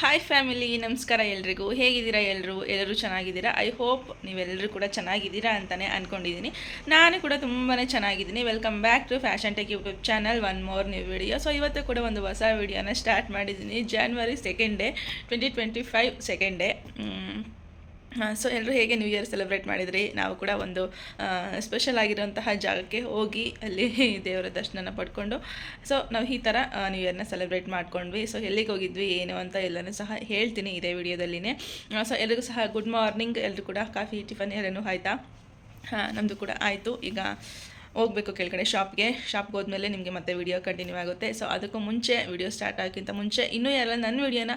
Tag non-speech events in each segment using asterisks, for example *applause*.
Hi family ನಮಸ್ಕಾರ ಎಲ್ರಿಗೂ. ಹೇಗಿದ್ದೀರಾ ಎಲ್ಲರೂ ಎಲ್ಲರೂ ಚೆನ್ನಾಗಿದ್ದೀರಾ? ಐ ಹೋಪ್ ನೀವೆಲ್ಲರೂ ಕೂಡ ಚೆನ್ನಾಗಿದ್ದೀರಾ ಅಂತಲೇ ಅಂದ್ಕೊಂಡಿದ್ದೀನಿ ನಾನು ಕೂಡ ತುಂಬಾ ಚೆನ್ನಾಗಿದ್ದೀನಿ. Welcome back to fashion tech YouTube channel one more new video so ಇವತ್ತು ಕೂಡ ಒಂದು ಹೊಸ ವಿಡಿಯೋನ ಸ್ಟಾರ್ಟ್ ಮಾಡಿದ್ದೀನಿ. January second day twenty twenty five second day so ಎಲ್ಲರೂ ಹೇಗೆ ನ್ಯೂ ಇಯರ್ ಸೆಲೆಬ್ರೇಟ್ ಮಾಡಿದ್ರಿ? ನಾವು ಕೂಡ ಒಂದು ಸ್ಪೆಷಲ್ ಆಗಿರುವಂತಹ ಜಾಗಕ್ಕೆ ಹೋಗಿ ಅಲ್ಲಿ ದೇವರ ದರ್ಶನನ ಪಡ್ಕೊಂಡು ಸೊ ನಾವು ಈ ಥರ ನ್ಯೂ ಇಯರ್ನ ಸೆಲೆಬ್ರೇಟ್ ಮಾಡ್ಕೊಂಡ್ವಿ. ಸೊ ಎಲ್ಲಿಗೆ ಹೋಗಿದ್ವಿ, ಏನು ಅಂತ ಎಲ್ಲನೂ ಸಹ ಹೇಳ್ತೀನಿ ಇದೇ ವಿಡಿಯೋದಲ್ಲಿನೇ. ಸೊ ಎಲ್ಲರಿಗೂ ಸಹ ಗುಡ್ ಮಾರ್ನಿಂಗ್ ಎಲ್ಲರೂ ಕೂಡ ಕಾಫಿ, ಟಿಫನ್ ಎಲ್ಲನೂ ಆಯಿತಾ? ಹಾಂ ನಮ್ಮದು ಕೂಡ ಆಯಿತು. ಈಗ ಹೋಗಬೇಕು ಕೆಳಗಡೆ ಶಾಪ್ಗೆ. ಶಾಪ್ಗೆ ಹೋದ್ಮೇಲೆ ನಿಮಗೆ ಮತ್ತೆ ವಿಡಿಯೋ ಕಂಟಿನ್ಯೂ ಆಗುತ್ತೆ. ಸೊ ಅದಕ್ಕೂ ಮುಂಚೆ ವಿಡಿಯೋ ಸ್ಟಾರ್ಟ್ ಆಗೋಕ್ಕಿಂತ ಮುಂಚೆ ಇನ್ನೂ ಎಲ್ಲ ನನ್ನ ವಿಡಿಯೋನ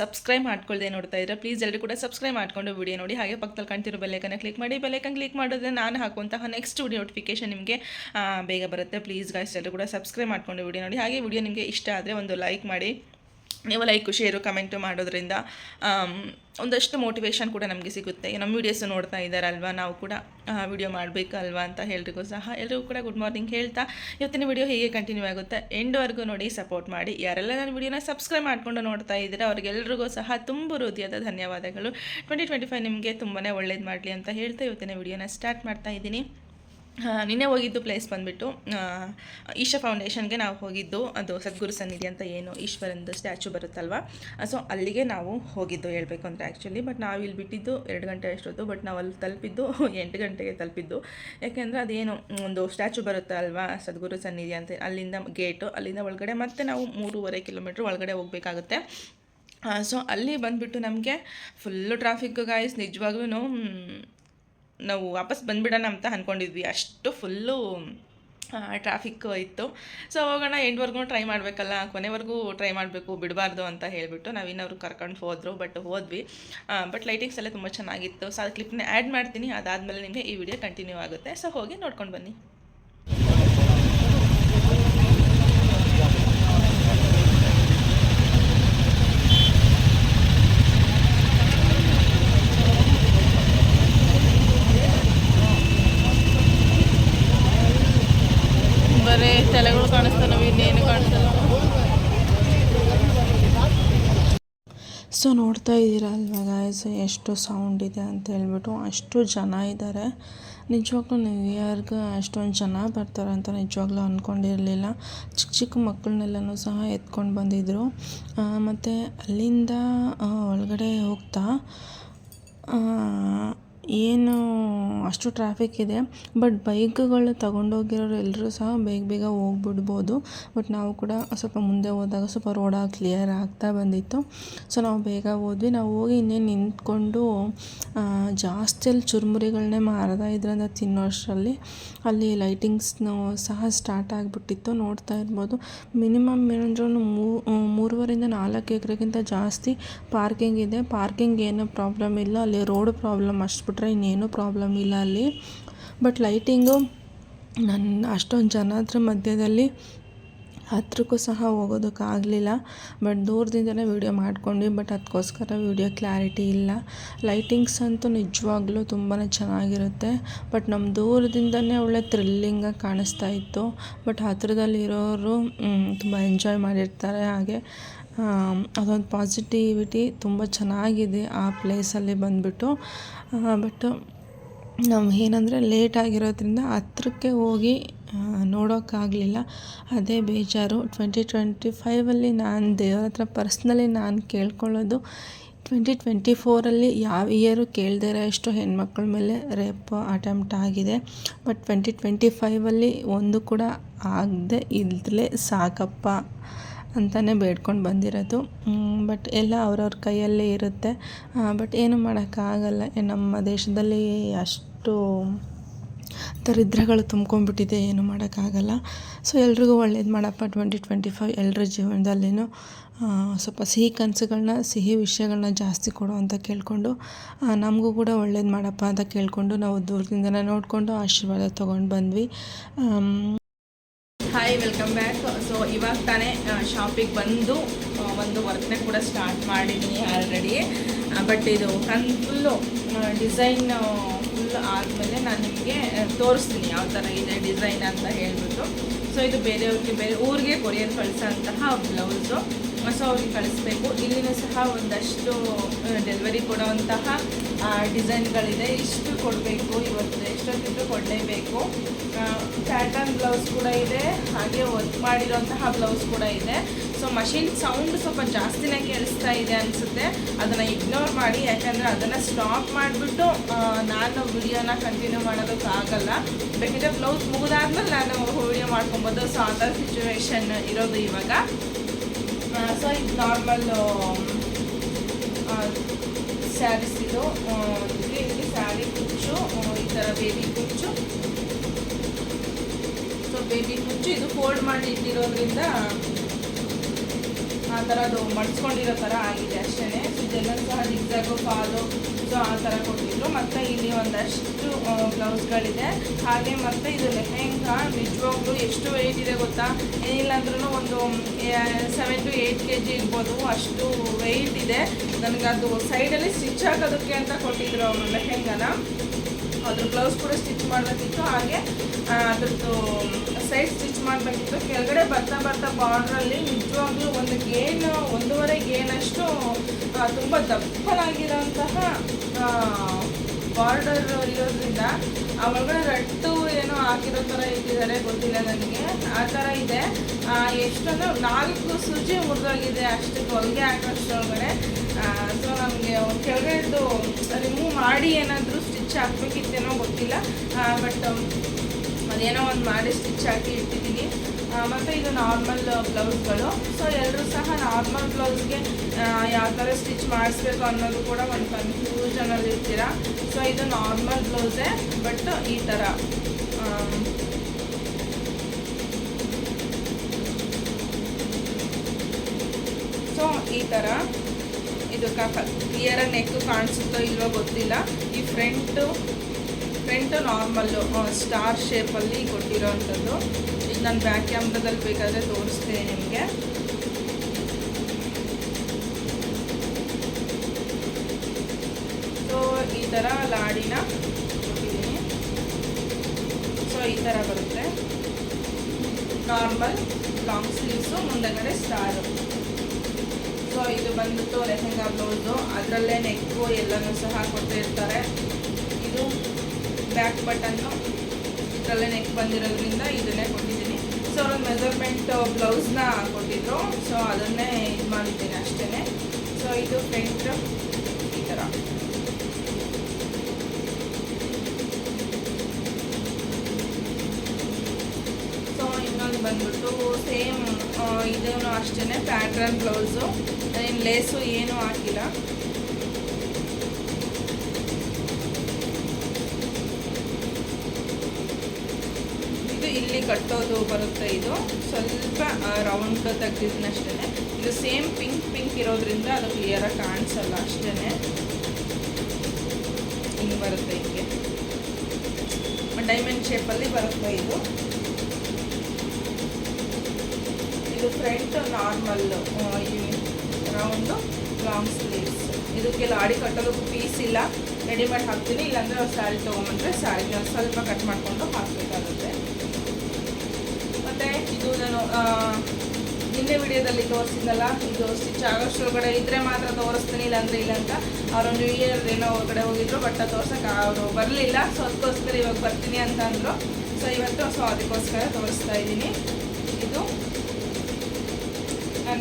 ಸಬ್ಸ್ಕ್ರೈಬ್ ಮಾಡ್ಕೊಳ್ದೆ ನೋಡ್ತಾ ಇದ್ರೆ ಪ್ಲೀಸ್ ಎಲ್ಲರೂ ಕೂಡ ಸಬ್ಸ್ಕ್ರೈಬ್ ಮಾಡ್ಕೊಂಡು ವಿಡಿಯೋ ನೋಡಿ. ಹಾಗೆ ಪಕ್ಕದಲ್ಲಿ ಕಾಣ್ತಿರೋ ಬೆಲೆಕನ್ನ ಕ್ಲಿಕ್ ಮಾಡಿ. ಬೆಲೆಕನ್ ಕ್ಲಿಕ್ ಮಾಡಿದ್ರೆ ನಾನು ಹಾಕುವಂತಹ ನೆಕ್ಸ್ಟ್ ವಿಡಿಯೋ ನೋಟಿಫಿಕೇಶನ್ ನಿಮಗೆ ಬೇಗ ಬರುತ್ತೆ. ಪ್ಲೀಸ್ ಗಾಯ್ಸ್ ಎಲ್ಲರೂ ಕೂಡ ಸಬ್ಸ್ಕ್ರೈಬ್ ಮಾಡ್ಕೊಂಡು ವಿಡಿಯೋ ನೋಡಿ. ಹಾಗೆ ವಿಡಿಯೋ ನಿಮಗೆ ಇಷ್ಟ ಆದರೆ ಒಂದು ಲೈಕ್ ಮಾಡಿ. ನೀವು ಲೈಕು ಶೇರು ಕಮೆಂಟು ಮಾಡೋದ್ರಿಂದ ಒಂದಷ್ಟು ಮೋಟಿವೇಶನ್ ಕೂಡ ನಮಗೆ ಸಿಗುತ್ತೆ. ನಮ್ಮ ವೀಡಿಯೋಸ್ ನೋಡ್ತಾ ಇದ್ದಾರಲ್ವಾ ನಾವು ಕೂಡ ವಿಡಿಯೋ ಮಾಡಬೇಕಲ್ವಾ ಅಂತ ಎಲ್ರಿಗೂ ಸಹ. ಎಲ್ರಿಗೂ ಕೂಡ ಗುಡ್ ಮಾರ್ನಿಂಗ್ ಹೇಳ್ತಾ, ಇವತ್ತಿನ ವಿಡಿಯೋ ಹೇಗೆ ಕಂಟಿನ್ಯೂ ಆಗುತ್ತೆ ಎಂಡ್ವರೆಗೂ ನೋಡಿ ಸಪೋರ್ಟ್ ಮಾಡಿ. ಯಾರೆಲ್ಲ ನನ್ನ ವಿಡಿಯೋನ ಸಬ್ಸ್ಕ್ರೈಬ್ ಮಾಡ್ಕೊಂಡು ನೋಡ್ತಾ ಇದ್ದೀರಾ, ಅವ್ರಿಗೆಲ್ರಿಗೂ ಸಹ ತುಂಬ ಹೃದಯದ ಧನ್ಯವಾದಗಳು. ಟ್ವೆಂಟಿ ಟ್ವೆಂಟಿ ಫೈವ್ ನಿಮಗೆ ತುಂಬಾ ಒಳ್ಳೇದು ಮಾಡಲಿ ಅಂತ ಹೇಳ್ತಾ ಇವತ್ತಿನ ವಿಡಿಯೋನ ಸ್ಟಾರ್ಟ್ ಮಾಡ್ತಾ ಇದ್ದೀನಿ. ನಿನ್ನೆ ಹೋಗಿದ್ದು ಪ್ಲೇಸ್ ಬಂದುಬಿಟ್ಟು ಈಶಾ ಫೌಂಡೇಶನ್ಗೆ ನಾವು ಹೋಗಿದ್ದು. ಅದು ಸದ್ಗುರು ಸನ್ನಿಧಿ ಅಂತ ಏನು, ಈಶ್ವರಂದು ಸ್ಟ್ಯಾಚು ಬರುತ್ತಲ್ವ? ಸೊ ಅಲ್ಲಿಗೆ ನಾವು ಹೋಗಿದ್ದು ಹೇಳಬೇಕು ಅಂದರೆ ಆ್ಯಕ್ಚುಲಿ ಬಟ್ ನಾವು ಇಲ್ಲಿ ಬಿಟ್ಟಿದ್ದು ಎರಡು ಗಂಟೆ ಅಷ್ಟೊತ್ತು ಬಟ್ ನಾವು ಅಲ್ಲಿ ತಲುಪಿದ್ದು *laughs* ಎಂಟು ಗಂಟೆಗೆ ತಲುಪಿದ್ದು. ಯಾಕೆಂದರೆ ಅದೇನು, ಒಂದು ಸ್ಟ್ಯಾಚು ಬರುತ್ತೆ ಅಲ್ವಾ, ಸದ್ಗುರು ಸನ್ನಿಧಿ ಅಂತ, ಅಲ್ಲಿಂದ ಗೇಟು ಅಲ್ಲಿಂದ ಒಳಗಡೆ ಮತ್ತೆ ನಾವು ಮೂರುವರೆ ಕಿಲೋಮೀಟ್ರ್ ಒಳಗಡೆ ಹೋಗಬೇಕಾಗುತ್ತೆ. ಸೊ ಅಲ್ಲಿ ಬಂದುಬಿಟ್ಟು ನಮಗೆ ಫುಲ್ಲು ಟ್ರಾಫಿಕ್ ಗಾಯ್ಸ್ ನಿಜವಾಗ್ಲೂ ನಾವು ವಾಪಸ್ ಬಂದುಬಿಡೋಣ ಅಂತ ಅಂದ್ಕೊಂಡಿದ್ವಿ ಅಷ್ಟು ಫುಲ್ಲು ಟ್ರಾಫಿಕ್ ಇತ್ತು. ಸೊ ಹೋಗೋಣ, ಎಂಡ್ವರೆಗೂ ಟ್ರೈ ಮಾಡಬೇಕಲ್ಲ, ಕೊನೆವರೆಗೂ ಟ್ರೈ ಮಾಡಬೇಕು, ಬಿಡಬಾರ್ದು ಅಂತ ಹೇಳಿಬಿಟ್ಟು ನಾವು ಇನ್ನವ್ರು ಕರ್ಕೊಂಡು ಹೋದರು ಬಟ್ ಹೋದ್ವಿ. ಬಟ್ ಲೈಟಿಂಗ್ಸ್ ಎಲ್ಲ ತುಂಬ ಚೆನ್ನಾಗಿತ್ತು. ಸೊ ಅದು ಕ್ಲಿಪ್ನ ಆ್ಯಡ್ ಮಾಡ್ತೀನಿ. ಅದಾದಮೇಲೆ ನಿಮಗೆ ಈ ವಿಡಿಯೋ ಕಂಟಿನ್ಯೂ ಆಗುತ್ತೆ. ಸೊ ಹೋಗಿ ನೋಡ್ಕೊಂಡು ಬನ್ನಿ ಬರೀ ತಲೆಗಳು ಕಾಣಿಸ್ತಾವೆ ನಾವು ಇನ್ನೇನು ಕಾಣಿಸ್ತಲ್ಲ ಸೊ ನೋಡ್ತಾ ಇದ್ದೀರಾ ಅಲ್ವಾ ಗಾಯ್ಸ್ ಎಷ್ಟು ಸೌಂಡ್ ಇದೆ ಅಂತ ಹೇಳ್ಬಿಟ್ಟು ಅಷ್ಟು ಜನ ಇದ್ದಾರೆ. ನಿಜವಾಗ್ಲೂ ನ್ಯೂ ಇಯರ್ಗೆ ಅಷ್ಟೊಂದು ಜನ ಬರ್ತಾರೆ ಅಂತ ನಿಜವಾಗ್ಲೂ ಅಂದ್ಕೊಂಡಿರಲಿಲ್ಲ ಚಿಕ್ಕ ಚಿಕ್ಕ ಮಕ್ಕಳನ್ನೆಲ್ಲನೂ ಸಹ ಎತ್ಕೊಂಡು ಬಂದಿದ್ದರು ಮತ್ತು ಅಲ್ಲಿಂದ ಒಳಗಡೆ ಹೋಗ್ತಾ ಏನು ಅಷ್ಟು ಟ್ರಾಫಿಕ್ ಇದೆ ಬಟ್ ಬೈಕ್ಗಳು ತಗೊಂಡೋಗಿರೋರು ಎಲ್ಲರೂ ಸಹ ಬೇಗ ಬೇಗ ಹೋಗ್ಬಿಡ್ಬೋದು. ಬಟ್ ನಾವು ಕೂಡ ಸ್ವಲ್ಪ ಮುಂದೆ ಹೋದಾಗ ಸ್ವಲ್ಪ ರೋಡ ಕ್ಲಿಯರ್ ಆಗ್ತಾ ಬಂದಿತ್ತು. ಸೊ ನಾವು ಬೇಗ ಹೋದ್ವಿ. ನಾವು ಹೋಗಿ ಇನ್ನೇನು ನಿಂತ್ಕೊಂಡು ಜಾಸ್ತಿ ಅಲ್ಲಿ ಚುರುಮುರಿಗಳನ್ನೇ ಇದ್ರಿಂದ ತಿನ್ನೋ ಅಷ್ಟರಲ್ಲಿ ಅಲ್ಲಿ ಲೈಟಿಂಗ್ಸ್ನು ಸಹ ಸ್ಟಾರ್ಟ್ ಆಗಿಬಿಟ್ಟಿತ್ತು. ನೋಡ್ತಾ ಇರ್ಬೋದು. ಮಿನಿಮಮ್ ಏನಂದ್ರೂ ಮೂರುವರಿಂದ ನಾಲ್ಕು ಎಕರೆಗಿಂತ ಜಾಸ್ತಿ ಪಾರ್ಕಿಂಗ್ ಇದೆ. ಪಾರ್ಕಿಂಗ್ ಏನೂ ಪ್ರಾಬ್ಲಮ್ ಇಲ್ಲ. ಅಲ್ಲಿ ರೋಡ್ ಪ್ರಾಬ್ಲಮ್ ಅಷ್ಟು ಬಿಟ್ರೆ ಇನ್ನೇನು ಪ್ರಾಬ್ಲಮ್ ಇಲ್ಲ ಅಲ್ಲಿ. ಬಟ್ ಲೈಟಿಂಗು ನನ್ನ ಅಷ್ಟೊಂದು ಜನ ಜನದ್ರ ಮಧ್ಯದಲ್ಲಿ ಹತ್ರಕ್ಕೂ ಸಹ ಹೋಗೋದಕ್ಕಾಗಲಿಲ್ಲ ಬಟ್ ದೂರದಿಂದಲೇ ವೀಡಿಯೋ ಮಾಡ್ಕೊಂಡ್ವಿ ಬಟ್ ಅದಕ್ಕೋಸ್ಕರ ವೀಡಿಯೋ ಕ್ಲಾರಿಟಿ ಇಲ್ಲ. ಲೈಟಿಂಗ್ಸ್ ಅಂತೂ ನಿಜವಾಗ್ಲೂ ತುಂಬಾ ಚೆನ್ನಾಗಿರುತ್ತೆ. ಬಟ್ ನಮ್ಮ ದೂರದಿಂದನೇ ಒಳ್ಳೆ ಥ್ರಿಲ್ಲಿಂಗಾಗಿ ಕಾಣಿಸ್ತಾ ಇತ್ತು. ಬಟ್ ಹತ್ರದಲ್ಲಿರೋರು ತುಂಬ ಎಂಜಾಯ್ ಮಾಡಿರ್ತಾರೆ. ಹಾಗೆ ಅದೊಂದು ಪಾಸಿಟಿವಿಟಿ ತುಂಬ ಚೆನ್ನಾಗಿದೆ ಆ ಪ್ಲೇಸಲ್ಲಿ ಬಂದುಬಿಟ್ಟು. ಬಟ್ ನಾವು ಏನಂದರೆ ಲೇಟ್ ಆಗಿರೋದ್ರಿಂದ ಹತ್ರಕ್ಕೆ ಹೋಗಿ ನೋಡೋಕ್ಕಾಗಲಿಲ್ಲ. ಅದೇ ಬೇಜಾರು. ಟ್ವೆಂಟಿ ಟ್ವೆಂಟಿ ಫೈವಲ್ಲಿ ನಾನು ದೇವರ ಹತ್ರ ಪರ್ಸ್ನಲಿ ನಾನು ಕೇಳ್ಕೊಳ್ಳೋದು ಟ್ವೆಂಟಿ ಟ್ವೆಂಟಿ ಫೋರಲ್ಲಿ ಯಾವ ಇಯರು ಕೇಳದೇ ಇರೋ ಅಷ್ಟು ಹೆಣ್ಮಕ್ಳ ಮೇಲೆ ರೇಪ್ ಅಟೆಂಪ್ಟ್ ಆಗಿದೆ. ಬಟ್ ಟ್ವೆಂಟಿ ಟ್ವೆಂಟಿ ಫೈವಲ್ಲಿ ಒಂದು ಕೂಡ ಆಗದೆ ಇಲ್ಲದಲೇ ಸಾಕಪ್ಪ ಅಂತಲೇ ಬೇಡ್ಕೊಂಡು ಬಂದಿರೋದು. ಬಟ್ ಎಲ್ಲ ಅವ್ರವ್ರ ಕೈಯಲ್ಲೇ ಇರುತ್ತೆ. ಬಟ್ ಏನು ಮಾಡೋಕ್ಕಾಗಲ್ಲ. ನಮ್ಮ ದೇಶದಲ್ಲಿ ಅಷ್ಟು ದರಿದ್ರಗಳು ತುಂಬ್ಕೊಂಡ್ಬಿಟ್ಟಿದೆ, ಏನು ಮಾಡೋಕ್ಕಾಗಲ್ಲ. ಸೊ ಎಲ್ರಿಗೂ ಒಳ್ಳೇದು ಮಾಡಪ್ಪ. ಟ್ವೆಂಟಿ ಟ್ವೆಂಟಿ ಫೈವ್ ಎಲ್ಲರ ಜೀವನದಲ್ಲೇನು ಸ್ವಲ್ಪ ಸಿಹಿ ಕನಸುಗಳನ್ನ ಸಿಹಿ ವಿಷಯಗಳನ್ನ ಜಾಸ್ತಿ ಕೊಡು ಅಂತ ಕೇಳಿಕೊಂಡು ನಮಗೂ ಕೂಡ ಒಳ್ಳೇದು ಮಾಡಪ್ಪ ಅಂತ ಕೇಳಿಕೊಂಡು ನಾವು ದೂರದಿಂದನೇ ನೋಡಿಕೊಂಡು ಆಶೀರ್ವಾದ ತೊಗೊಂಡು ಬಂದ್ವಿ. ಹಾಯ್ ವೆಲ್ಕಮ್ ಬ್ಯಾಕ್ ಸೊ ಇವಾಗ ತಾನೇ ಶಾಪಿಗೆ ಬಂದು ಒಂದು ವರ್ಕ್ನೇ ಕೂಡ ಸ್ಟಾರ್ಟ್ ಮಾಡಿದ್ದೀನಿ ಆಲ್ರೆಡಿ ಬಟ್ ಇದು ನನ್ನ ಫುಲ್ಲು ಡಿಸೈನ್ ಫುಲ್ ಆದಮೇಲೆ ನಾನು ನಿಮಗೆ ತೋರಿಸ್ತೀನಿ ಯಾವ ಥರ ಇದೆ ಡಿಸೈನ್ ಅಂತ ಹೇಳ್ಬಿಟ್ಟು. ಸೊ ಇದು ಬೇರೆಯವ್ರಿಗೆ, ಬೇರೆ ಊರಿಗೆ ಕೊರಿಯರ್ ಕಳಿಸೋಂತಹ ಬ್ಲೌಸು ಸೊ ಅವ್ರಿಗೆ ಕಳಿಸ್ಬೇಕು. ಇಲ್ಲಿನೂ ಸಹ ಒಂದಷ್ಟು ಡೆಲಿವರಿ ಕೊಡುವಂತಹ ಡಿಸೈನ್ಗಳಿದೆ ಇಷ್ಟು ಕೊಡಬೇಕು ಇವತ್ತು. ಎಷ್ಟೊತ್ತಿದ್ದು ಕೊಡಲೇಬೇಕು. ಪ್ಯಾಟರ್ನ್ ಬ್ಲೌಸ್ ಕೂಡ ಇದೆ. ಹಾಗೆ ವರ್ಕ್ ಮಾಡಿರೋಂತಹ ಬ್ಲೌಸ್ ಕೂಡ ಇದೆ. ಸೊ ಮಷಿನ್ ಸೌಂಡ್ ಸ್ವಲ್ಪ ಜಾಸ್ತಿನೇ ಕೇಳಿಸ್ತಾ ಇದೆ ಅನಿಸುತ್ತೆ. ಅದನ್ನು ಇಗ್ನೋರ್ ಮಾಡಿ, ಯಾಕಂದರೆ ಅದನ್ನು ಸ್ಟಾಪ್ ಮಾಡಿಬಿಟ್ಟು ನಾನು ವಿಡಿಯೋನ ಕಂಟಿನ್ಯೂ ಮಾಡೋದಕ್ಕಾಗಲ್ಲ. ಬೇಕಿದ್ರೆ ಬ್ಲೌಸ್ ಮುಗಿದಾದ್ಮೇಲೆ ನಾನು ವಿಡಿಯೋ ಮಾಡ್ಕೊಬೋದು. ಸೊ ಆ ಥರ ಸಿಚುವೇಶನ್ ಇರೋದು ಇವಾಗ. ಸೊ ಇದು ನಾರ್ಮಲ್ ಸ್ಯಾರೀಸ್ ಇದು ಇಲ್ಲಿ ಸ್ಯಾರಿ ಕುಚ್ಚು ಈ ಥರ ಬೇಬಿ ಕುಚ್ಚು. ಸೊ ಬೇಬಿ ಕುಚ್ಚು, ಇದು ಫೋಲ್ಡ್ ಮಾಡಿ ಇಟ್ಟಿರೋದ್ರಿಂದ ಆ ಥರ ಅದು ಮಡ್ಸ್ಕೊಂಡಿರೋ ಥರ ಆಗಿದೆ ಅಷ್ಟೇ ಸೊ ಇದೆಲ್ಲ ಸಹ ಜಿಗ್ಜಾಗು ಫಾಲು ಸೊ ಆ ಥರ ಕೊಟ್ಟಿದ್ರು. ಮತ್ತು ಇಲ್ಲಿ ಒಂದಷ್ಟು ಬ್ಲೌಸ್ಗಳಿದೆ. ಹಾಗೆ ಮತ್ತು ಇದು ಲೆಹೆಂಗಾ, ನಿಜವಾಗ್ಲೂ ಎಷ್ಟು ವೆಯ್ಟ್ ಇದೆ ಗೊತ್ತಾ? ಏನಿಲ್ಲ ಅಂದ್ರೂ ಒಂದು seven to eight K G ಇರ್ಬೋದು. ಅಷ್ಟು ವೆಯ್ಟ್ ಇದೆ. ನನಗದು ಸೈಡಲ್ಲಿ ಸ್ಟಿಚ್ ಹಾಕೋದಕ್ಕೆ ಅಂತ ಕೊಟ್ಟಿದ್ರು ಅವರು ಲೆಹೆಂಗಾನ. ಅದ್ರ ಬ್ಲೌಸ್ ಕೂಡ ಸ್ಟಿಚ್ ಮಾಡಬೇಕಿತ್ತು. ಹಾಗೆ ಅದ್ರದ್ದು ಸೈಡ್ ಸ್ಟಿಚ್ ಮಾಡಬೇಕಿತ್ತು. ಕೆಳಗಡೆ ಬರ್ತಾ ಬರ್ತಾ ಬಾರ್ಡ್ರಲ್ಲಿ ನಿಜವಾಗ್ಲೂ ಒಂದು ಗೇನ್ ಒಂದೂವರೆ ಗೇನಷ್ಟು ತುಂಬ ದಪ್ಪನಾಗಿರೋಂತಹ ಬಾರ್ಡರ್ ಇರೋದ್ರಿಂದ ಆ ಒಳಗಡೆ ರಟ್ಟು ಏನೋ ಹಾಕಿರೋ ಥರ ಇಟ್ಟಿದ್ದಾರೆ, ಗೊತ್ತಿಲ್ಲ ನನಗೆ. ಆ ಥರ ಇದೆ. ಎಷ್ಟೊಂದು ನಾಲ್ಕು ಸೂಜಿ ಮುರಿದೋಗಿದೆ ಅಷ್ಟಕ್ಕೆ ಹೊಲಿಗೆ ಹಾಕೋಷ್ಟೊಳಗಡೆ ಸೊ ನಮಗೆ ಕೆಳಗಡೆದು ರಿಮೂವ್ ಮಾಡಿ ಏನಾದರೂ ಸ್ಟಿಚ್ ಹಾಕ್ಬೇಕಿತ್ತೇನೋ ಗೊತ್ತಿಲ್ಲ. ಬಟ್ ಅದೇನೋ ಒಂದು ಮಾಡಿ ಸ್ಟಿಚ್ ಹಾಕಿ ಇಟ್ಟಿದ್ದೀನಿ ಮತ್ತು ಇದು ನಾರ್ಮಲ್ ಬ್ಲೌಸ್ಗಳು ಸೊ ಎಲ್ಲರೂ ಸಹ ನಾರ್ಮಲ್ ಬ್ಲೌಸ್ಗೆ ಯಾವ ಥರ ಸ್ಟಿಚ್ ಮಾಡಿಸ್ಬೇಕು ಅನ್ನೋದು ಕೂಡ ಒಂದು ಕನ್ಫ್ಯೂಷನಲ್ಲಿ ಇರ್ತೀರಾ? ಸೊ ಇದು ನಾರ್ಮಲ್ ಬ್ಲೌಸೇ ಬಟ್ ಈ ಥರ ಸೊ ಈ ಥರ ಇದು ಕ್ಲಿಯರಾಗಿ ನೆಕ್ ಕಾಣಿಸುತ್ತೋ ಇಲ್ವೋ ಗೊತ್ತಿಲ್ಲ. ಈ ಫ್ರಂಟು ಫ್ರಂಟು ನಾರ್ಮಲ್ಲು ಸ್ಟಾರ್ ಶೇಪಲ್ಲಿ ಕೊಟ್ಟಿರೋ ಅಂಥದ್ದು ಈಗ ನಾನು ಬ್ಯಾಕ್ ಕ್ಯಾಮ್ರಾದಲ್ಲಿ ಬೇಕಾದರೆ ತೋರಿಸ್ತೀನಿ ನಿಮಗೆ ಸೊ ಈ ಥರ ಲಾಡಿನ ಕೊಟ್ಟಿದ್ದೀನಿ. ಸೊ ಈ ಥರ ಬರುತ್ತೆ. ನಾರ್ಮಲ್ ಲಾಂಗ್ ಸ್ಲೀವ್ಸು ಮುಂದಗಡೆ ಸ್ಟಾರು ಸೊ ಇದು ಬಂದ್ಬಿಟ್ಟು ಲೆಹೆಂಗಾ ಬ್ಲೌಸು ಅದರಲ್ಲೇ ನೆಕ್ಕು ಎಲ್ಲನೂ ಸಹ ಕೊಟ್ಟಿರ್ತಾರೆ. ಇದು ಬ್ಯಾಕ್ ಬಟನ್ನು ಇದರಲ್ಲೇ ನೆಕ್ ಬಂದಿರೋದ್ರಿಂದ ಇದನ್ನೇ ಕೊಟ್ಟಿದ್ದೀನಿ. ಸೊ ಅವ್ರ ಮೆಜರ್ಮೆಂಟ್ ಬ್ಲೌಸ್ನ ಕೊಟ್ಟಿದ್ರು. ಸೊ ಅದನ್ನೇ ಇದು ಮಾಡಿದ್ದೀನಿ ಅಷ್ಟೇ ಸೊ ಇದು ಫ್ರಂಟ್ ಈ ಥರ ಸೊ ಇನ್ನೊಂದು ಬಂದ್ಬಿಟ್ಟು ಸೇಮ್ ಇದೂ ಅಷ್ಟೇ ಪ್ಯಾಟ್ರನ್ ಬ್ಲೌಸು. ಏನು ಲೇಸು ಏನೂ ಹಾಕಿಲ್ಲ ಇದು ಇಲ್ಲಿ ಕಟ್ಟೋದು ಬರುತ್ತೆ ಇದು. ಸ್ವಲ್ಪ ರೌಂಡ್ ತೆಗ್ದಿದ್ದೀನಿ ಅಷ್ಟೇ ಇದು ಸೇಮ್ ಪಿಂಕ್ ಪಿಂಕ್ ಇರೋದ್ರಿಂದ ಅದು ಕ್ಲಿಯರಾಗಿ ಕಾಣಿಸಲ್ಲ ಅಷ್ಟೇ ಹಿಂಗೆ ಬರುತ್ತೆ ಹಿಂಗೆ. ಡೈಮಂಡ್ ಶೇಪಲ್ಲಿ ಬರುತ್ತೆ ಇದು. ಇದು front normal round long sleeves. ಇದಕ್ಕೆ ಲಾಡಿ ಕಟ್ಟಲು ಪೀಸ್ ಇಲ್ಲ. ರೆಡಿಮೇಡ್ ಹಾಕ್ತೀನಿ. ಇಲ್ಲಾಂದರೆ ಸ್ಯಾರಿ ತೊಗೊಂಬಂದ್ರೆ ಸ್ಯಾರಿಗೆ ಸ್ವಲ್ಪ ಕಟ್ ಮಾಡಿಕೊಂಡು ಹಾಕಬೇಕಾಗುತ್ತೆ. ಮತ್ತು ಇದು ನಾನು ನಿನ್ನೆ ವಿಡಿಯೋದಲ್ಲಿ ತೋರಿಸಿದ್ನಲ್ಲ, ಇದು ಸ್ಟಿಚ್ ಆಗೋಷ್ಟೊಳಗಡೆ ಇದ್ದರೆ ಮಾತ್ರ ತೋರಿಸ್ತೀನಿ. ಇಲ್ಲಾಂದರೆ ಇಲ್ಲ ಅಂತ ಅವರು ನ್ಯೂ ಇಯರ್ ಏನೋ ಹೊರಗಡೆ ಹೋಗಿದ್ರು ಬಟ್ ತೋರ್ಸೋಕೆ ಅವರು ಬರಲಿಲ್ಲ. ಸೊ ಅದಕ್ಕೋಸ್ಕರ ಇವಾಗ ಬರ್ತೀನಿ ಅಂತ ಅಂದರು ಸೊ ಇವತ್ತು ಸೊ, ಅದಕ್ಕೋಸ್ಕರ ತೋರಿಸ್ತಾ ಇದ್ದೀನಿ. ಇದು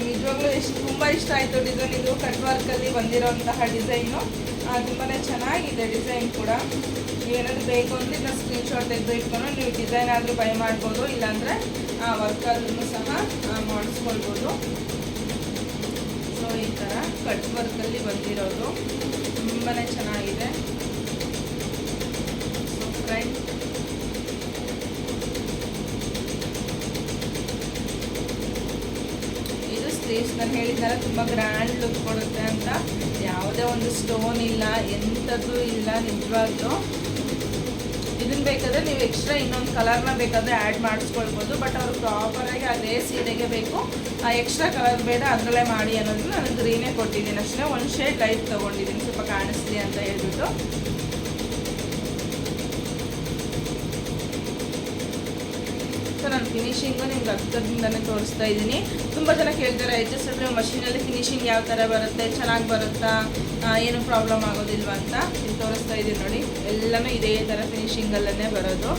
ನಿಜವಾಗ್ಲೂ ಎಷ್ಟು ತುಂಬ ಇಷ್ಟ ಆಯಿತು ಡಿಸೈನ್ ಇದು ಕಟ್ ವರ್ಕಲ್ಲಿ ಬಂದಿರೋಂತಹ ಡಿಸೈನು ತುಂಬಾ ಚೆನ್ನಾಗಿದೆ ಡಿಸೈನ್ ಕೂಡ. ನೀವೇನಾದರೂ ಬೇಕು ಅಂದರೆ ಇದನ್ನ ಸ್ಕ್ರೀನ್ಶಾಟ್ ತೆಗೆದು ಇಟ್ಕೊಂಡು ನೀವು ಡಿಸೈನ್ ಆದರೂ ಬೈ ಮಾಡ್ಬೋದು ಇಲ್ಲಾಂದರೆ ವರ್ಕಲ್ಲೂ ಸಹ ಆ, ಮಾಡಿಸ್ಕೊಳ್ಬೋದು. ಸೊ ಈ ಥರ ಕಟ್ ವರ್ಕಲ್ಲಿ ಬಂದಿರೋದು. ತುಂಬಾ ಚೆನ್ನಾಗಿದೆ ಸೊ ಫ್ರಂಟ್ ಇದು ಸ್ಲೀವ್ಸ್ ನಾನು ಹೇಳಿದ್ನಲ್ಲ ತುಂಬ ಗ್ರ್ಯಾಂಡ್ ಲುಕ್ ಕೊಡುತ್ತೆ ಅಂತ. ಯಾವುದೇ ಒಂದು ಸ್ಟೋನ್ ಇಲ್ಲ, ಎಂಥದ್ದು ಇಲ್ಲ, ನಿಜವಾಗ್ಲೂ. ಇದನ್ನು ಬೇಕಾದರೆ ನೀವು ಎಕ್ಸ್ಟ್ರಾ ಇನ್ನೊಂದು ಕಲರ್ನ ಬೇಕಾದರೆ ಆ್ಯಡ್ ಮಾಡಿಸ್ಕೊಳ್ಬೋದು. ಬಟ್ ಅವರು ಪ್ರಾಪರಾಗಿ ಅದೇ ಸೀರೆಗೆ ಬೇಕು. ಆ ಎಕ್ಸ್ಟ್ರಾ ಕಲರ್ ಬೇಡ, ಅದರಲ್ಲೇ ಮಾಡಿ ಅನ್ನೋದು ನಾನು ಗ್ರೀನೇ ಕೊಟ್ಟಿದ್ದೀನಿ. ಅಷ್ಟೇ, ಒಂದು ಶೇಡ್ ಲೈಟ್ ತೊಗೊಂಡಿದ್ದೀನಿ. ಸ್ವಲ್ಪ ಕಾಣಿಸ್ಲಿ ಅಂತ ಹೇಳ್ಬಿಟ್ಟು. ಸೊ ನಾನು ಫಿನಿಶಿಂಗು ನಿಮ್ಗೆ ಹತ್ತರಿಂದನೇ ತೋರಿಸ್ತಾ ಇದ್ದೀನಿ. ತುಂಬ ಜನ ಕೇಳ್ತಾರೆ ಎಚ್ ಎಸ್ ಡಬ್ಲ್ಯೂ ಮಷೀನಲ್ಲಿ ಫಿನಿಶಿಂಗ್ ಯಾವ ಥರ ಬರುತ್ತೆ, ಚೆನ್ನಾಗಿ ಬರುತ್ತಾ? ಏನು ಪ್ರಾಬ್ಲಮ್ ಆಗೋದಿಲ್ವಾ ಅಂತ? ಇಲ್ಲಿ ತೋರಿಸ್ತಾ ಇದ್ದೀನಿ ನೋಡಿ. ಎಲ್ಲನೂ ಇದೇ ಥರ ಫಿನಿಷಿಂಗಲ್ಲೇ ಬರೋದು.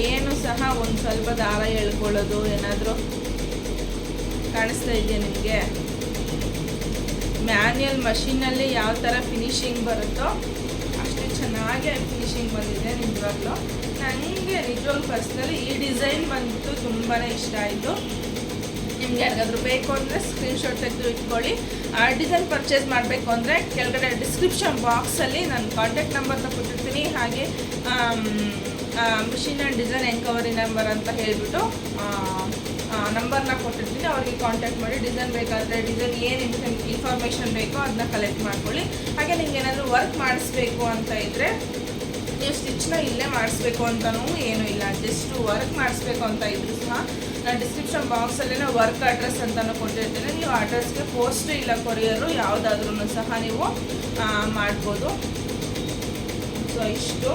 ಏನು ಸಹ ಒಂದು ಸ್ವಲ್ಪ ದಾರ ಎಳ್ಕೊಳ್ಳೋದು ಏನಾದರೂ ಕಾಣಿಸ್ತಾ ಇದೆಯಾ ನಿಮಗೆ? ಮ್ಯಾನ್ಯಲ್ ಮಷೀನಲ್ಲಿ ಯಾವ ಥರ ಫಿನಿಶಿಂಗ್ ಬರುತ್ತೋ, ಅಷ್ಟೇ ಚೆನ್ನಾಗಿ ಫಿನಿಶಿಂಗ್ ಬಂದಿದೆ ನಿಜವಾಗ್ಲೂ ನನಗೆ ನಿಜವಾಗ್ಲೂ ಪರ್ಸ್ನಲಿ ಈ ಡಿಸೈನ್ ಬಂದ್ಬಿಟ್ಟು ತುಂಬಾ ಇಷ್ಟ ಆಯಿತು. ನಿಮ್ಗೆ ಯಾರಿಗಾದ್ರೂ ಬೇಕು ಅಂದರೆ ಸ್ಕ್ರೀನ್ಶಾಟ್ ತೆಗೆದು ಇಟ್ಕೊಳ್ಳಿ. ಆ ಡಿಸೈನ್ ಪರ್ಚೇಸ್ ಮಾಡಬೇಕು ಅಂದರೆ ಕೆಳಗಡೆ ಡಿಸ್ಕ್ರಿಪ್ಷನ್ ಬಾಕ್ಸಲ್ಲಿ ನಾನು ಕಾಂಟ್ಯಾಕ್ಟ್ ನಂಬರ್ನ ಕೊಟ್ಟಿರ್ತೀನಿ. ಹಾಗೆ machine and design enquiry number ಅಂತ ಹೇಳಿಬಿಟ್ಟು ನಂಬರ್ನ ಕೊಟ್ಟಿರ್ತೀನಿ. ಅವ್ರಿಗೆ ಕಾಂಟ್ಯಾಕ್ಟ್ ಮಾಡಿ ಡಿಸೈನ್ ಬೇಕಾದರೆ ಡಿಸೈನ್ ಏನು ಇನ್ಫಾರ್ಮೇಷನ್ ಬೇಕೋ ಅದನ್ನ ಕಲೆಕ್ಟ್ ಮಾಡ್ಕೊಳ್ಳಿ. ಹಾಗೆ ನಿಮ್ಗೆ ಏನಾದರೂ ವರ್ಕ್ ಮಾಡಿಸ್ಬೇಕು ಅಂತ ಇದ್ದರೆ ನೀವು ಸ್ಟಿಚ್ನ ಇಲ್ಲೇ ಮಾಡಿಸ್ಬೇಕು ಅಂತಲೂ ಏನೂ ಇಲ್ಲ. ಜಸ್ಟ್ ವರ್ಕ್ ಮಾಡಿಸ್ಬೇಕು ಅಂತ ಇದ್ರು ಸಹ ನಾನು ಡಿಸ್ಕ್ರಿಪ್ಷನ್ ಬಾಕ್ಸಲ್ಲೇ ವರ್ಕ್ ಅಡ್ರೆಸ್ ಅಂತಲೂ ಕೊಟ್ಟಿರ್ತೇನೆ. ನೀವು ಅಡ್ರೆಸ್ಗೆ ಪೋಸ್ಟ್ ಇಲ್ಲ ಕೊರಿಯರು ಯಾವುದಾದ್ರೂ ಸಹ ನೀವು ಮಾಡ್ಬೋದು. ಸೊ ಇಷ್ಟು.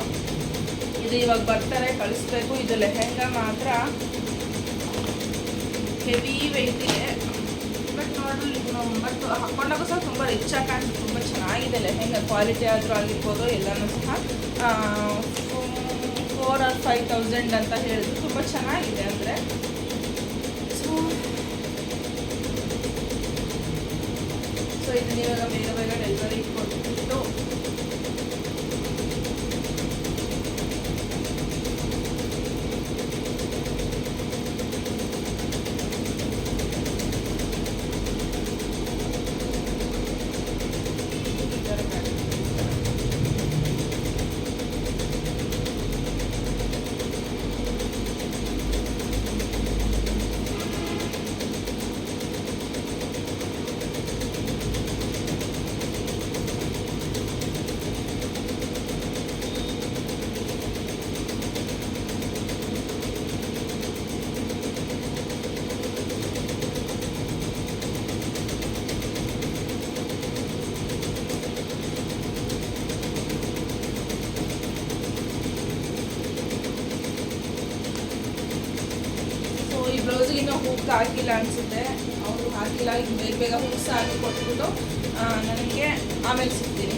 ಇದು ಇವಾಗ ಬರ್ತಾರೆ, ಕಳಿಸ್ಬೇಕು. ಇದು ಲೆಹೆಂಗಾ ಮಾತ್ರ. ಹೆವಿ ವೆಯ್ಟಿಗೆ ಬಟ್ ನೋಡಲಿ ಬಟ್ ಹಾಕೊಂಡಾಗ ಸಹ ತುಂಬ ರಿಚ್ ಆಗಿ ತುಂಬ ಚೆನ್ನಾಗಿದೆ ಲೆಹೆಂಗಾ ಕ್ವಾಲಿಟಿ ಆದರೂ ಆಗಿರ್ಬೋದು, ಎಲ್ಲನೂ ಸಹ ಫೋರ್ ಆರ್ ಫೈವ್ ತೌಸಂಡ್ ಅಂತ ಹೇಳಿದ್ರು ತುಂಬ ಚೆನ್ನಾಗಿದೆ ಅಂದರೆ. ಸೊ ಸೊ ಇದು ನೀವು ಬೇಗ ಬೇಗ ಡೆಲಿವರಿ ಕೊಟ್ಬಿಟ್ಟು ಸೊ ಈ ಬ್ಲೌಸ್ಗೆ ಆಗಿಲ್ಲ ಅನಿಸುತ್ತೆ. ಅವರು ಹಾಕಿಲ್ಲ ಈಗ ಬೇಗ ಬೇಗ ಹೂಕ್ಸ್ ಹಾಕಿ ಕೊಟ್ಬಿಟ್ಟು ನನಗೆ ಆಮೇಲೆ ಸಿಗ್ತೀನಿ.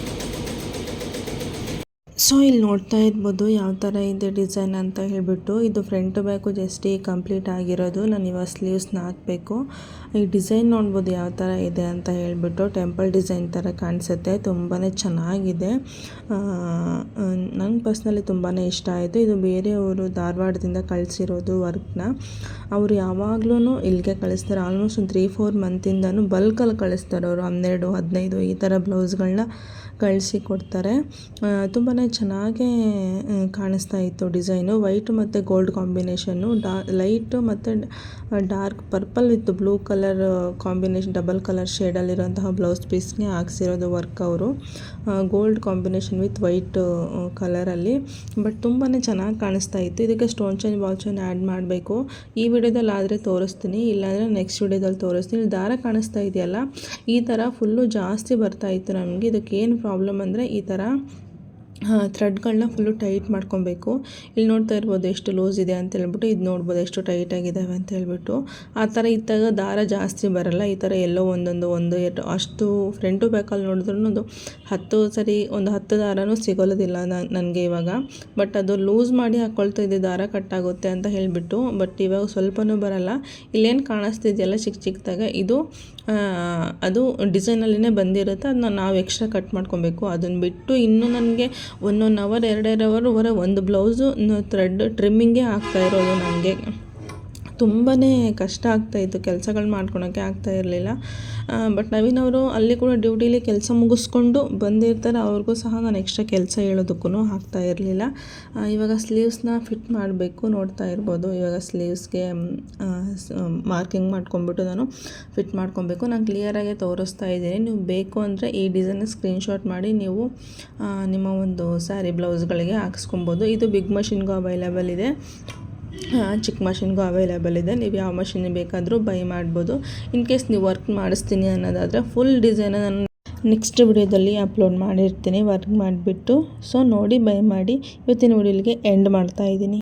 ಸೊ, ಇಲ್ಲಿ ನೋಡ್ತಾ ಇರ್ಬೋದು ಯಾವ ಥರ ಇದೆ ಡಿಸೈನ್ ಅಂತ ಹೇಳಿಬಿಟ್ಟು. ಇದು ಫ್ರಂಟ್ ಬ್ಯಾಕು ಜಸ್ಟ್ ಕಂಪ್ಲೀಟ್ ಆಗಿರೋದು. ನಾನು ಇವಾಗ ಸ್ಲೀವ್ಸ್ನ ಹಾಕಬೇಕು. ಈ ಡಿಸೈನ್ ನೋಡ್ಬೋದು ಯಾವ ಥರ ಇದೆ ಅಂತ ಹೇಳಿಬಿಟ್ಟು ಟೆಂಪಲ್ ಡಿಸೈನ್ ಥರ ಕಾಣಿಸುತ್ತೆ. ತುಂಬಾ ಚೆನ್ನಾಗಿದೆ. ನಂಗೆ ಪರ್ಸ್ನಲಿ ತುಂಬಾ ಇಷ್ಟ ಆಯಿತು. ಇದು ಬೇರೆಯವರು ಧಾರವಾಡದಿಂದ ಕಳಿಸಿರೋದು ವರ್ಕ್ನ. ಅವರು ಯಾವಾಗ್ಲೂ ಇಲ್ಲಿಗೆ ಕಳಿಸ್ತಾರೆ. ಆಲ್ಮೋಸ್ಟ್ ಒಂದು ತ್ರೀ ಫೋರ್ ಮಂತಿಂದನೂ ಬಲ್ಕಲ್ಲಿ ಕಳಿಸ್ತಾರೆ ಅವರು. ಹನ್ನೆರಡು, ಹದಿನೈದು ಈ ಥರ ಬ್ಲೌಸ್ಗಳನ್ನ ಕಳಿಸಿ ಕೊಡ್ತಾರೆ. ತುಂಬಾ ಚೆನ್ನಾಗೇ ಕಾಣಿಸ್ತಾ ಇತ್ತು ಡಿಸೈನು. ವೈಟ್ ಮತ್ತು ಗೋಲ್ಡ್ ಕಾಂಬಿನೇಷನ್ನು ಡಾ ಲೈಟು ಮತ್ತು dark purple with blue colour combination double colour ಶೇಡಲ್ಲಿರುವಂತಹ blouse ಪೀಸ್ಗೆ ಹಾಕ್ಸಿರೋದು ವರ್ಕ್ ಅವರು. ಗೋಲ್ಡ್ ಕಾಂಬಿನೇಷನ್ ವಿತ್ ವೈಟ್ ಕಲರಲ್ಲಿ ಬಟ್ ತುಂಬಾ ಚೆನ್ನಾಗಿ ಕಾಣಿಸ್ತಾ ಇತ್ತು. ಇದಕ್ಕೆ stone chain ball chain add ಮಾಡಬೇಕು. ಈ ವಿಡಿಯೋದಲ್ಲಿ ಆದರೆ ತೋರಿಸ್ತೀನಿ. ಇಲ್ಲಾಂದರೆ ನೆಕ್ಸ್ಟ್ ವಿಡಿಯೋದಲ್ಲಿ ತೋರಿಸ್ತೀನಿ. ದಾರ ಕಾಣಿಸ್ತಾ ಇದೆಯಲ್ಲ? ಈ ಥರ ಫುಲ್ಲು ಜಾಸ್ತಿ ಬರ್ತಾ ಇತ್ತು ನಮಗೆ. ಇದಕ್ಕೆ ಏನು ಪ್ರಾಬ್ಲಮ್ ಅಂದರೆ ಈ ಥರ ಥ್ರೆಡ್ಗಳನ್ನ ಫುಲ್ಲು ಟೈಟ್ ಮಾಡ್ಕೊಬೇಕು. ಇಲ್ಲಿ ನೋಡ್ತಾ ಇರ್ಬೋದು ಎಷ್ಟು ಲೂಸ್ ಇದೆ ಅಂತ ಹೇಳ್ಬಿಟ್ಟು, ಇದು ನೋಡ್ಬೋದು ಎಷ್ಟು ಟೈಟ್ ಆಗಿದ್ದಾವೆ ಅಂತ ಹೇಳ್ಬಿಟ್ಟು. ಆ ಥರ ಇದ್ದಾಗ ದಾರ ಜಾಸ್ತಿ ಬರಲ್ಲ. ಈ ಥರ ಎಲ್ಲೋ ಒಂದೊಂದು, ಒಂದು ಎರಡು ಅಷ್ಟು ಫ್ರಂಟು ಬ್ಯಾಕಲ್ಲಿ ನೋಡಿದ್ರೂ ಒಂದು ಹತ್ತು ಸರಿ, ಒಂದು ಹತ್ತು ದಾರನೂ ಸಿಗೋಲ್ಲದಿಲ್ಲ ನನಗೆ ಇವಾಗ. ಬಟ್ ಅದು ಲೂಸ್ ಮಾಡಿ ಹಾಕ್ಕೊಳ್ತಾ ಇದ್ದೆ ದಾರ ಕಟ್ಟಾಗುತ್ತೆ ಅಂತ ಹೇಳಿಬಿಟ್ಟು ಬಟ್ ಇವಾಗ ಸ್ವಲ್ಪನೂ ಬರಲ್ಲ. ಇಲ್ಲೇನು ಕಾಣಿಸ್ತಿದೆಯಲ್ಲ ಚಿಕ್ಕ ಚಿಕ್ಕದಾಗ ಇದು ಅದು ಡಿಸೈನಲ್ಲಿನೇ ಬಂದಿರುತ್ತೆ. ಅದನ್ನ ನಾವು ಎಕ್ಸ್ಟ್ರಾ ಕಟ್ ಮಾಡ್ಕೊಬೇಕು. ಅದನ್ನು ಬಿಟ್ಟು ಇನ್ನೂ ನನಗೆ ಒನ್ ಒನ್ ಅವರ್ ಎರಡೆರಡು ಅವರ್ ವರ ಒಂದು ಬ್ಲೌಸು ಥ್ರೆಡ್ ಟ್ರಿಮ್ಮಿಂಗೇ ಆಗ್ತಾ ಇರೋದು ನನಗೆ ತುಂಬಾ ಕಷ್ಟ ಆಗ್ತಾಯಿತ್ತು ಕೆಲಸಗಳು ಮಾಡ್ಕೊಳೋಕ್ಕೆ ಆಗ್ತಾ ಇರಲಿಲ್ಲ. ಬಟ್ ನವೀನ್ ಅವರು ಅಲ್ಲಿ ಕೂಡ ಡ್ಯೂಟಿಲಿ ಕೆಲಸ ಮುಗಿಸ್ಕೊಂಡು ಬಂದಿರ್ತಾರೆ. ಅವ್ರಿಗೂ ಸಹ ನಾನು ಎಕ್ಸ್ಟ್ರಾ ಕೆಲಸ ಹೇಳೋದಕ್ಕೂ ಆಗ್ತಾ ಇರಲಿಲ್ಲ. ಇವಾಗ ಸ್ಲೀವ್ಸ್ನ ಫಿಟ್ ಮಾಡಬೇಕು ನೋಡ್ತಾ ಇರ್ಬೋದು. ಇವಾಗ ಸ್ಲೀವ್ಸ್ಗೆ ಮಾರ್ಕಿಂಗ್ ಮಾಡ್ಕೊಂಬಿಟ್ಟು ನಾನು ಫಿಟ್ ಮಾಡ್ಕೊಬೇಕು. ನಾನು ಕ್ಲಿಯರಾಗಿ ತೋರಿಸ್ತಾ ಇದ್ದೀನಿ. ನೀವು ಬೇಕು ಅಂದರೆ ಈ ಡಿಸೈನ್ ಸ್ಕ್ರೀನ್ಶಾಟ್ ಮಾಡಿ ನೀವು ನಿಮ್ಮ ಒಂದು ಸ್ಯಾರಿ ಬ್ಲೌಸ್ಗಳಿಗೆ ಹಾಕ್ಸ್ಕೊಬೋದು. ಇದು ಬಿಗ್ ಮಷಿನ್ಗೂ ಅವೈಲೇಬಲ್ ಇದೆ. ಚಿಕ್ಕ ಮಷಿನ್ಗೂ ಅವೈಲೇಬಲ್ ಇದೆ. ನೀವು ಯಾವ ಮಷಿನ್ ಬೇಕಾದರೂ ಬೈ ಮಾಡ್ಬೋದು. ಇನ್ ಕೇಸ್ ನೀವು ವರ್ಕ್ ಮಾಡಿಸ್ತೀನಿ ಅನ್ನೋದಾದರೆ ಫುಲ್ ಡಿಸೈನ ನಾನು ನೆಕ್ಸ್ಟ್ ವಿಡಿಯೋದಲ್ಲಿ ಅಪ್ಲೋಡ್ ಮಾಡಿರ್ತೀನಿ ವರ್ಕ್ ಮಾಡಿಬಿಟ್ಟು. ಸೊ ನೋಡಿ ಬೈ ಮಾಡಿ. ಇವತ್ತಿನ ವಿಡಿಯೋಲಿಗೆ ಎಂಡ್ ಮಾಡ್ತಾ ಇದ್ದೀನಿ.